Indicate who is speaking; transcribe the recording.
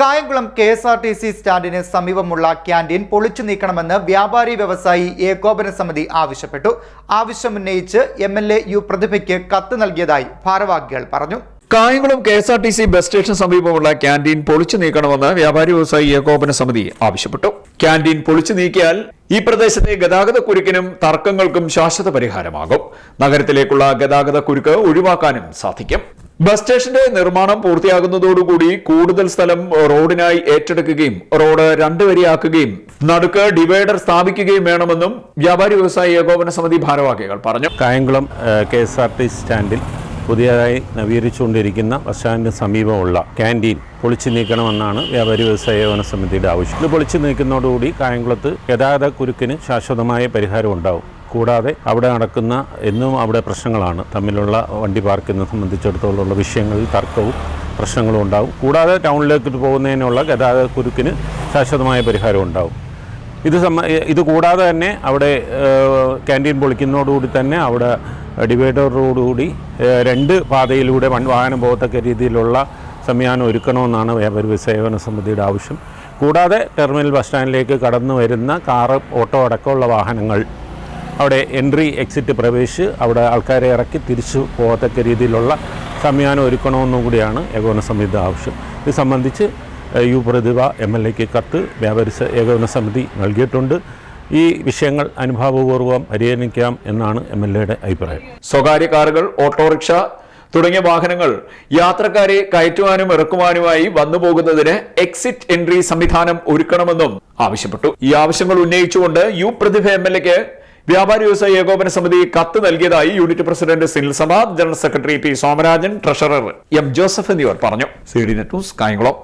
Speaker 1: Kayamkulam K S R T C സ്റ്റാൻഡിന് സമീപമുള്ള canteen പൊളിച്ചു നീക്കണമെന്ന് വ്യാപാരി വ്യവസായി ഏകോപന സമിതി ആവശ്യപ്പെട്ടു. ആവശ്യമുന്നയിച്ച് എം എൽ എ യു പ്രതിഭയ്ക്ക് കത്ത് നൽകിയതായി ഭാരവാഹികൾ പറഞ്ഞു.
Speaker 2: Kayamkulam K S R T C bus station സമീപമുള്ള ക്യാന്റീൻ പൊളിച്ചു നീക്കണമെന്ന് വ്യാപാരി വ്യവസായി ഏകോപന സമിതി ആവശ്യപ്പെട്ടു. ക്യാന്റീൻ പൊളിച്ചു നീക്കിയാൽ ഈ പ്രദേശത്തെ ഗതാഗത കുരുക്കിനും തർക്കങ്ങൾക്കും ശാശ്വത പരിഹാരമാകും. നഗരത്തിലേക്കുള്ള ഗതാഗത കുരുക്ക് ഒഴിവാക്കാനും സാധിക്കും. ബസ് സ്റ്റേഷന്റെ നിർമ്മാണം പൂർത്തിയാകുന്നതോടുകൂടി കൂടുതൽ സ്ഥലം റോഡിനായി ഏറ്റെടുക്കുകയും റോഡ് രണ്ട് വരിയാക്കുകയും നടുക്ക് ഡിവൈഡർ സ്ഥാപിക്കുകയും വേണമെന്നും വ്യാപാരി വ്യവസായി ഏകോപന സമിതി ഭാരവാഹികൾ പറഞ്ഞു.
Speaker 3: Kayamkulam K S R T സ്റ്റാൻഡിൽ പുതിയതായി നവീകരിച്ചുകൊണ്ടിരിക്കുന്ന ബസ് സ്റ്റാൻഡിന് സമീപമുള്ള ക്യാന്റീൻ പൊളിച്ചു നീക്കണമെന്നാണ് വ്യാപാരി വ്യവസായ ഏകോപന സമിതിയുടെ ആവശ്യം. ഇത് പൊളിച്ചു നീക്കുന്നതോടുകൂടി കായംകുളത്ത് ഗതാഗത കുരുക്കിന് ശാശ്വതമായ പരിഹാരം ഉണ്ടാവും കൂടാതെ അവിടെ നടക്കുന്ന എന്നും അവിടെ പ്രശ്നങ്ങളാണ്. തമ്മിലുള്ള വണ്ടി പാർക്കിനെ സംബന്ധിച്ചിടത്തോളമുള്ള വിഷയങ്ങളിൽ തർക്കവും പ്രശ്നങ്ങളും ഉണ്ടാവും. കൂടാതെ ടൗണിലേക്ക് പോകുന്നതിനുള്ള ഗതാഗത കുരുക്കിന് ശാശ്വതമായ പരിഹാരം ഉണ്ടാവും. ഇത് സംബ ഇത് കൂടാതെ തന്നെ അവിടെ ക്യാന്റീൻ പൊളിക്കുന്നതോടുകൂടി തന്നെ അവിടെ ഡിവൈഡറോടുകൂടി രണ്ട് പാതയിലൂടെ വാഹനം പോകത്തക്ക രീതിയിലുള്ള സംവിധാനം ഒരുക്കണമെന്നാണ് വ്യാപാരി സേവന സമിതിയുടെ ആവശ്യം. കൂടാതെ ടെർമിനൽ ബസ് സ്റ്റാൻഡിലേക്ക് കടന്നു വരുന്ന കാറ് ഓട്ടോ അടക്കമുള്ള വാഹനങ്ങൾ അവിടെ എൻട്രി എക്സിറ്റ് പ്രവേശിച്ച് അവിടെ ആൾക്കാരെ ഇറക്കി തിരിച്ചു പോകത്തക്ക രീതിയിലുള്ള സംവിധാനം ഒരുക്കണമെന്നും കൂടിയാണ് ഏകോപന സമിതിയുടെ ആവശ്യം. ഇത് സംബന്ധിച്ച് യു പ്രതിഭ എം എൽ എക്ക് കത്ത് വ്യാപാരി ഏകോപന സമിതി നൽകിയിട്ടുണ്ട്. ഈ വിഷയങ്ങൾ അനുഭാവപൂർവം പരിഗണിക്കാം എന്നാണ് എം എൽ എയുടെ അഭിപ്രായം.
Speaker 2: സ്വകാര്യ കാറുകൾ ഓട്ടോറിക്ഷ തുടങ്ങിയ വാഹനങ്ങൾ യാത്രക്കാരെ കയറ്റുവാനും ഇറക്കുവാനുമായി വന്നു പോകുന്നതിന് എക്സിറ്റ് എൻട്രി സംവിധാനം ഒരുക്കണമെന്നും ആവശ്യപ്പെട്ടു. ഈ ആവശ്യങ്ങൾ ഉന്നയിച്ചുകൊണ്ട് യു പ്രതിഭ എം എൽ എക്ക് വ്യാപാരി വ്യവസായ ഏകോപന സമിതി കത്ത് നൽകിയതായി unit president Sinil Samad general secretary P Somarajan treasurer M Joseph എന്നിവർ പറഞ്ഞു. C D net news Kayamkulam.